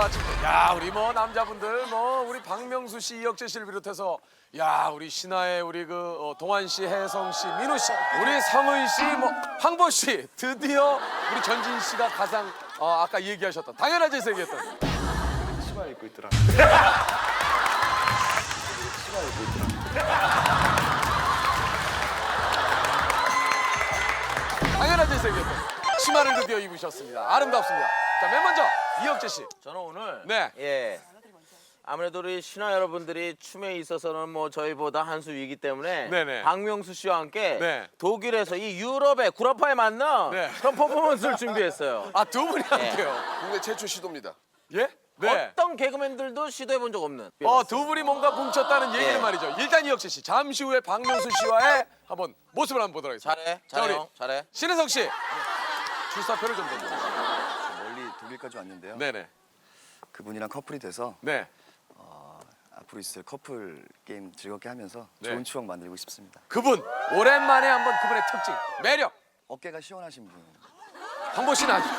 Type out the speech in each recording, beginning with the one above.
아, 지금 야 우리 뭐 남자분들 뭐 우리 박명수 씨, 이혁재 씨를 비롯해서 야 우리 신하의 우리 그 어, 동환 씨, 혜성 씨, 민우 씨, 우리 성은 씨, 뭐 황보 씨, 드디어 우리 전진 씨가 가장 어, 아까 얘기하셨던 당연하지 얘기했던 치마 입고 있더라. 당연하지 얘기했던 치마를 드디어 입으셨습니다. 아름답습니다. 자, 맨 먼저 이혁재 씨. 저는 오늘 네. 예 아무래도 우리 신화 여러분들이 춤에 있어서는 뭐 저희보다 한 수 위기 때문에 네네. 박명수 씨와 함께 네. 독일에서 이 유럽의 구라파에 맞는 네. 그런 퍼포먼스를 준비했어요. 아 두 분이 함께요. 국내 최초 시도입니다. 예? 네. 어떤 개그맨들도 시도해 본 적 없는. 어, 두 분이 뭔가 뭉쳤다는 얘기는 예. 말이죠. 일단 이혁재 씨, 잠시 후에 박명수 씨와의 한번 모습을 한번 보도록 하겠습니다. 잘해, 자, 우리 잘해. 신혜성 씨. 출사표를 좀 던져. 독일까지 왔는데요. 네네. 그분이랑 커플이 돼서 네. 앞으로 있을 커플 게임 즐겁게 하면서 네. 좋은 추억 만들고 싶습니다. 그분 오랜만에 한번 그분의 특징, 매력. 어깨가 시원하신 분. 황보 씨는 아니.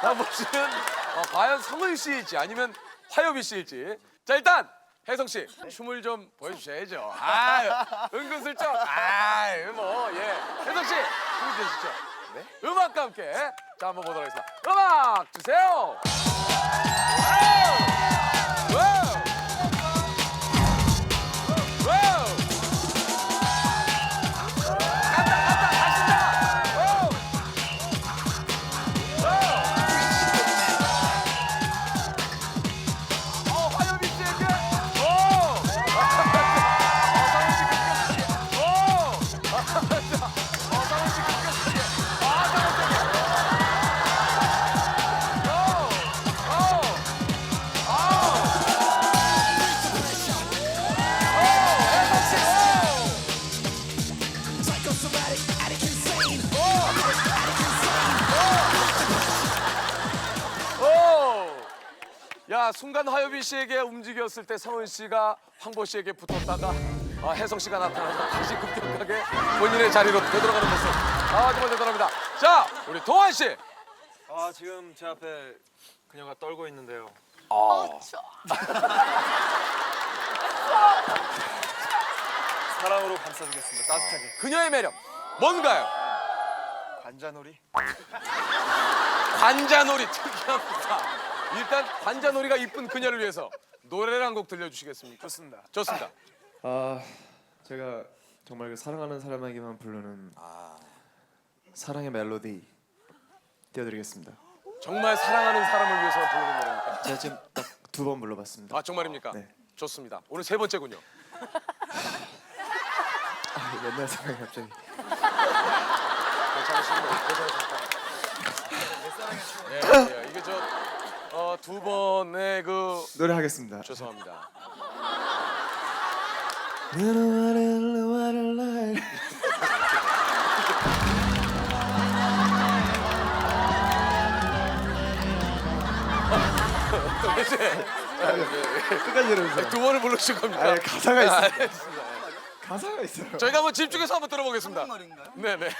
황보 씨는 어, 과연 성은 씨일지 아니면 화요비 씨일지. 자 일단 혜성 씨 춤을 좀 보여주셔야죠. 아 은근슬쩍. 아뭐 예. 혜성 씨 준비되시죠? 네. 음악과 함께 자 한번 보도록 하겠습니다. 음악 주세요. 와우! 야 순간 하여비 씨에게 움직였을 때 성은 씨가 황보 씨에게 붙었다가 아, 혜성 씨가 나타나서 다시 급격하게 본인의 자리로 되돌아가는 모습 아 정말 대단합니다 자 우리 동환 씨 아 지금 제 앞에 그녀가 떨고 있는데요. 사랑으로 감싸주겠습니다. 따뜻하게. 그녀의 매력 뭔가요? 관자놀이. 관자놀이 특이합니다 일단 관자놀이가 이쁜 그녀를 위해서 노래를 한 곡 들려주시겠습니까? 좋습니다. 좋습니다 아 제가 정말 그 사랑하는 사람에게만 부르는 사랑의 멜로디 띄워드리겠습니다. 정말 사랑하는 사람을 위해서 부르는 노래입니까? 제가 지금 딱 두 번 불러봤습니다. 아 정말입니까? 네. 좋습니다 오늘 세 번째군요 아, 옛날 생각이 갑자기. 괜찮으십니까? 괜찮으십니까? 예, 예, 이게 저 어, 두 번의 그 노래하겠습니다. 죄송합니다. 끝까지 들어주세요. 두 번을 부르실 겁니까? 아, 가사가 있어요. 알겠습니다. 가사가 있어요. 저희가 한번 집중해서 한번 들어보겠습니다. 네네.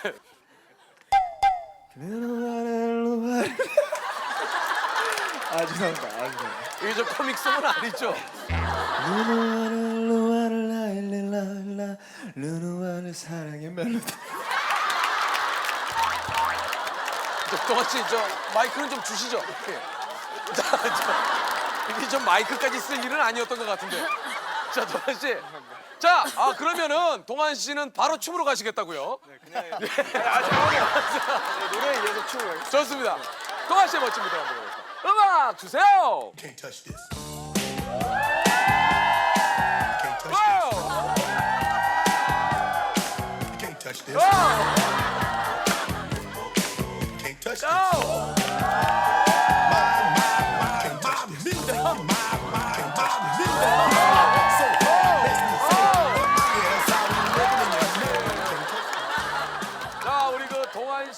아 죄송합니다. 아 죄송합니다. 이게 저 코믹송은 아니죠? 루누아를 루누아를 사랑의 멜로디. 저 동아씨 저 마이크는 좀 주시죠. 예. 자, 저, 이게 좀 마이크까지 쓸 일은 아니었던 것 같은데. 자, 동환 씨. 자, 아 그러면은 동환 씨는 바로 춤으로 가시겠다고요? 네, 그냥 아 잠깐만요. 노래에 이어서 춤을 가겠습니다. 좋습니다. 동환 씨의 멋진 무대 한번 보겠습니다. 음악 주세요. Can't touch this. Can't touch this. Can't touch this.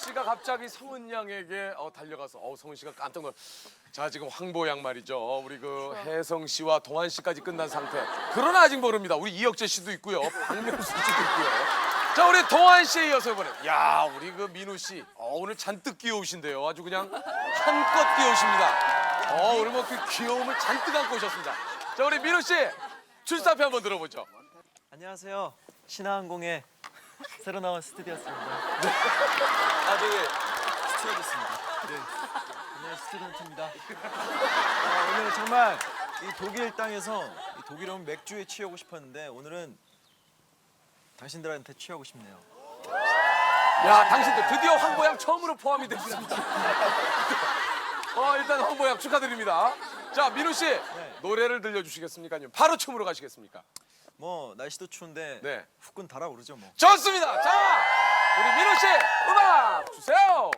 씨가 갑자기 성은 양에게 어, 달려가서 어, 성은 씨가 깜짝 놀. 자, 지금 황보 양 말이죠. 어, 우리 그 혜성 씨와 동환 씨까지 끝난 상태. 그러나 아직 모릅니다. 우리 이혁재 씨도 있고요. 박명수 씨도 있고요. 자 우리 동환 씨에 이어서 이번에 야 우리 그 민우 씨 어, 오늘 잔뜩 귀여우신데요 아주 그냥 한껏 귀여우십니다 어 오늘 뭐 그 귀여움을 잔뜩 안고 오셨습니다 자 우리 민우 씨 출사표 한번 들어보죠 안녕하세요. 신화항공의 새로 나온 스튜디오스입니다. 아 저기 스튜어디스입니다. 네. 안녕 스튜던트입니다. 아, 오늘 정말 이 독일 땅에서 이 독일 오면 맥주에 취하고 싶었는데 오늘은 당신들한테 취하고 싶네요. 야 당신들 드디어 황보양 처음으로 포함이 됐습니다 어 일단 황보양 축하드립니다 자 민우 씨 노래를 들려주시겠습니까 아니면 바로 춤으로 가시겠습니까 뭐 날씨도 추운데 네. 후끈 달아오르죠 뭐. 좋습니다 자 우리 민우 씨 음악 주세요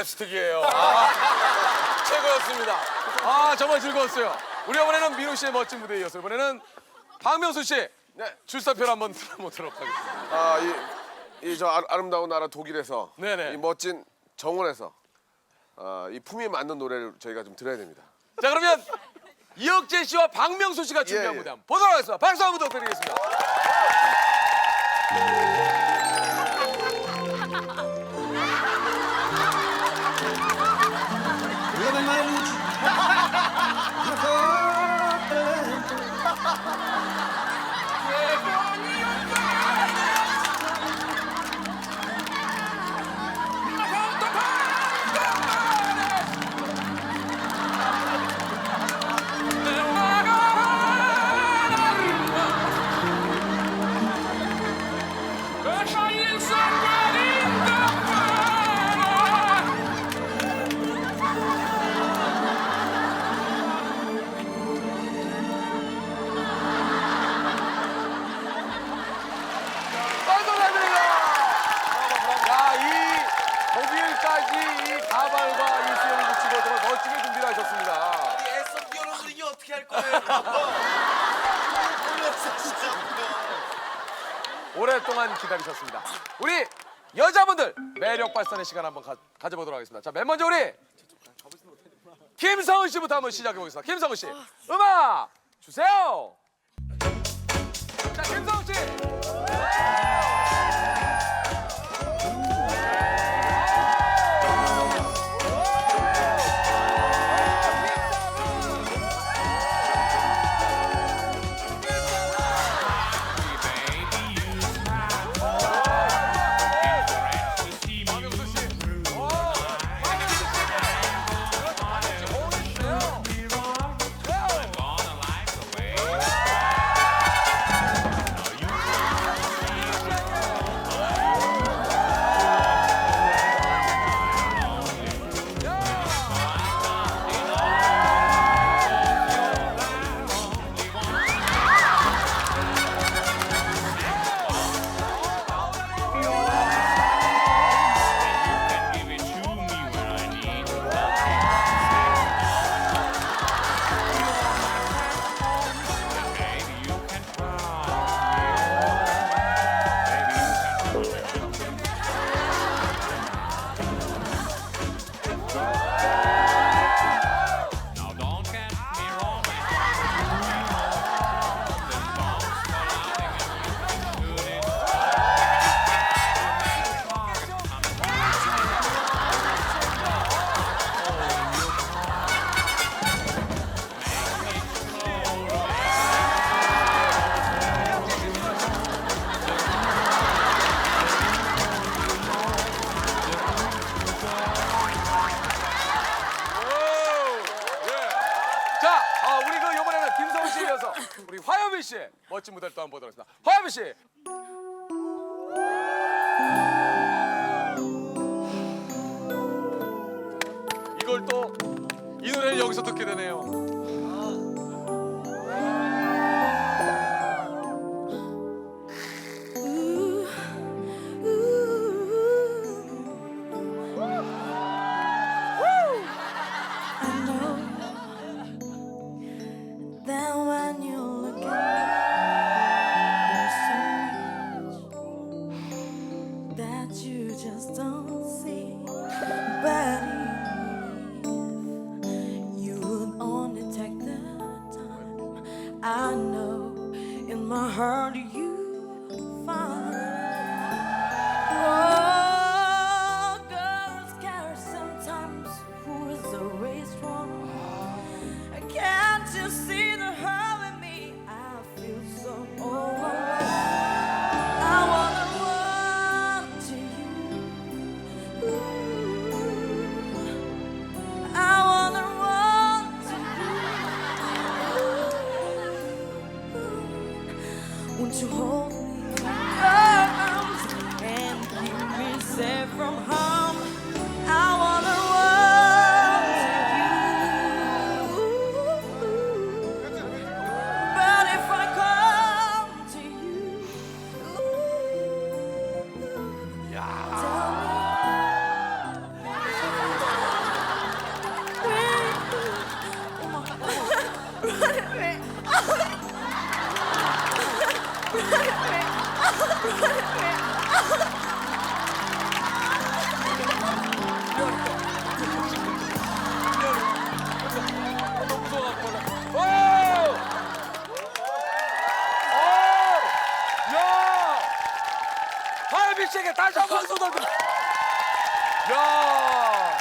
랩스틱이에요. 아, 최고였습니다. 아 정말 즐거웠어요. 우리 이번에는 민우 씨의 멋진 무대에 이어서 이번에는 박명수 씨 출사표를 한번 들어보도록 하겠습니다. 아, 이, 이 저 아름다운 나라 독일에서 네네. 이 멋진 정원에서 아, 이 품이 맞는 노래를 저희가 좀 들어야 됩니다. 자 그러면 이혁재 씨와 박명수 씨가 준비한 예, 예. 무대 한번 보도록 하겠습니다. 박수 한번 부탁드리겠습니다 오랫동안 기다리셨습니다. 우리 여자분들 매력 발산의 시간 한번 가, 가져보도록 하겠습니다. 자, 맨 먼저 우리 김성은 씨부터 한번 시작해 보겠습니다. 김성은 씨, 음악 주세요. 자, 김성은 씨. 또 한번 보도록 하겠습니다. 허야미 씨. 하야미 씨에게 다시 한번 박수 부탁드립니다. 야!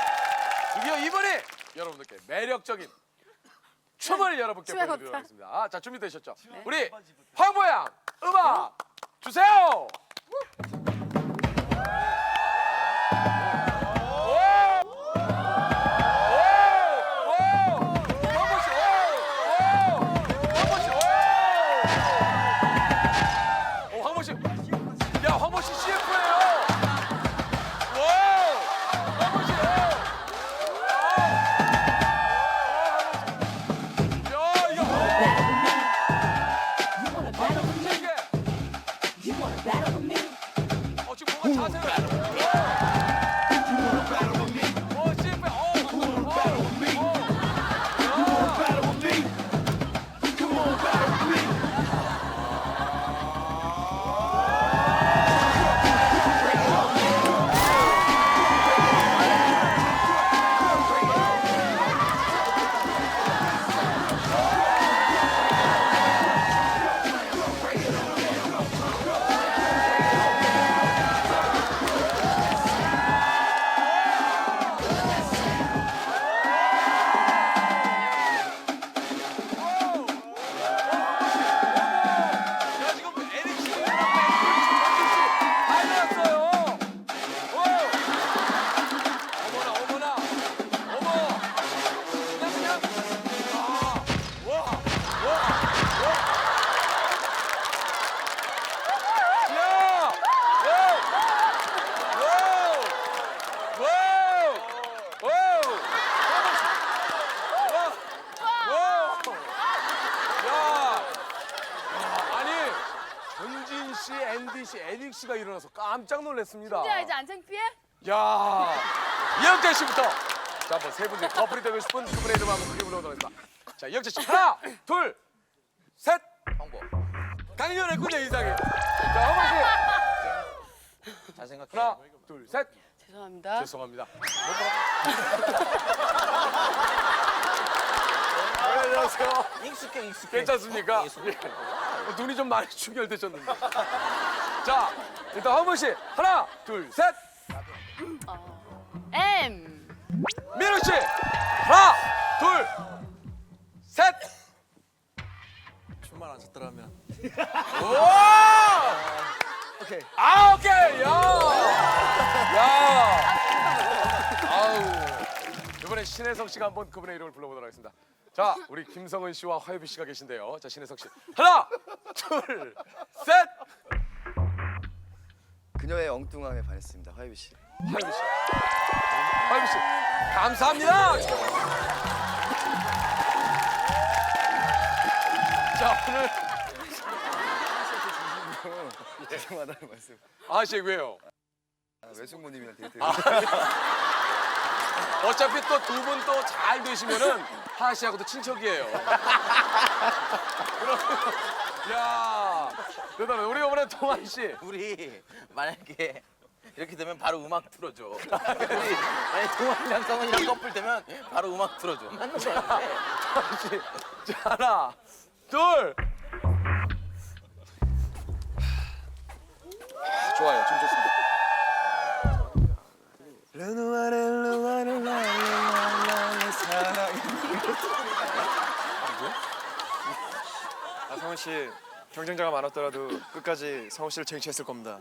드디어 이번에 여러분들께 매력적인 춤을 여러분께 춤의 보여드리도록. 하겠습니다. 아, 자 준비되셨죠? 우리 황보양 음악 주세요. 깜짝 놀랐습니다. 야 이제 안 창피해? 야 이영재 씨부터 자 한번 세 분이 커플이 되고 싶은 그분의 이름 한번 크게 불러보도록 하겠습니다. 자 이영재 씨 하나, 둘, 셋. 홍보. 강렬했군요 인상이. 자 허만 씨잘 생각해. 하나, 둘, 셋. 죄송합니다. 죄송합니다. 네, 안녕하세요. 익숙해 익숙해. 괜찮습니까? 예. 어, 눈이 좀 많이 충혈되셨는데. 자, 일단 허문 씨 하나, 둘, 셋. M 민우 씨 하나, 둘, 셋. 춤만 안 췄더라면 오! 오케이. 아, 오케이. 야. 야. 아우. 이번에 신혜성 씨가 한번 그분의 이름을 불러보도록 하겠습니다. 자, 우리 김성은 씨와 화요비 씨가 계신데요. 자, 신혜석 씨. 하나, 둘, 셋. 그녀의 엉뚱함에 반했습니다. 화요비 씨. 화요비 씨. 화요비 씨. 감사합니다. 자, 오늘 죄송하다는 말씀. 아씨 왜요? 아, 외숙모님이랑 데이트. 어차피 또 두 분 또 잘 되시면은 하하 씨하고도 친척이에요. 그러면 야 대단해. 우리 이번에 동환 씨. 우리 만약에 이렇게 되면 바로 음악 틀어줘. 우리 만약 동환이랑 성은이랑 커플 되면 바로 음악 틀어줘. 맞는 거 같아. 동환 씨. 자 하나, 둘. 좋아요. 좀 좋습니다. 르누아렐루아렐라렐라렐라 사랑해 아, 성훈 씨 경쟁자가 많았더라도 끝까지 성훈 씨를 쟁취했을 겁니다.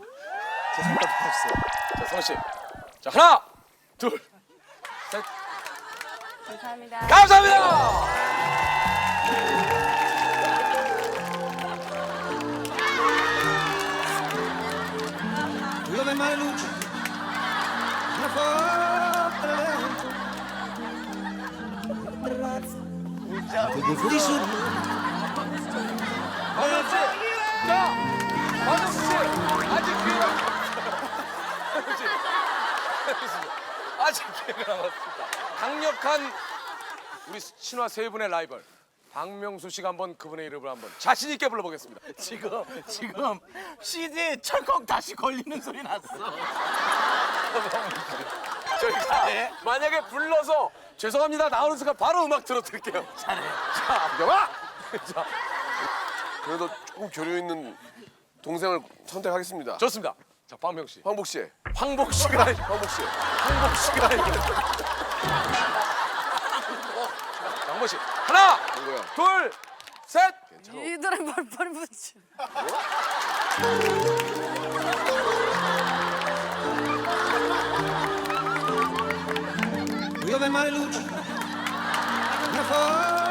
제 생각 받아주세요. 자 성훈 씨. 자 하나, 둘. 감사합니다. 감사합니다. Dove mai luce una forte vento di sud 박영 씨. 자 박영 씨 아직 기회가 박영 씨. 아직 기회가 남았습니다. 강력한 우리 신화 세 분의 라이벌 박명수 씨가 한번 그분의 이름을 한번 자신 있게 불러보겠습니다. 지금 지금 CD에 철컥 다시 걸리는 소리 났어. 저희가 만약에 불러서 죄송합니다 나오는 순간 바로 음악 들어드릴게요. 잘해. 자, 영화. 자, 그래도 조금 교류 있는 동생을 선택하겠습니다. 좋습니다. 자, 박명 씨, 황복 씨. 황복 씨가 아니- 황복 씨. 황복 씨가 아니라 황복 씨 하나, 누구야? 둘, 셋. 이들의 벌벌 붙지. Dove mai luce una forte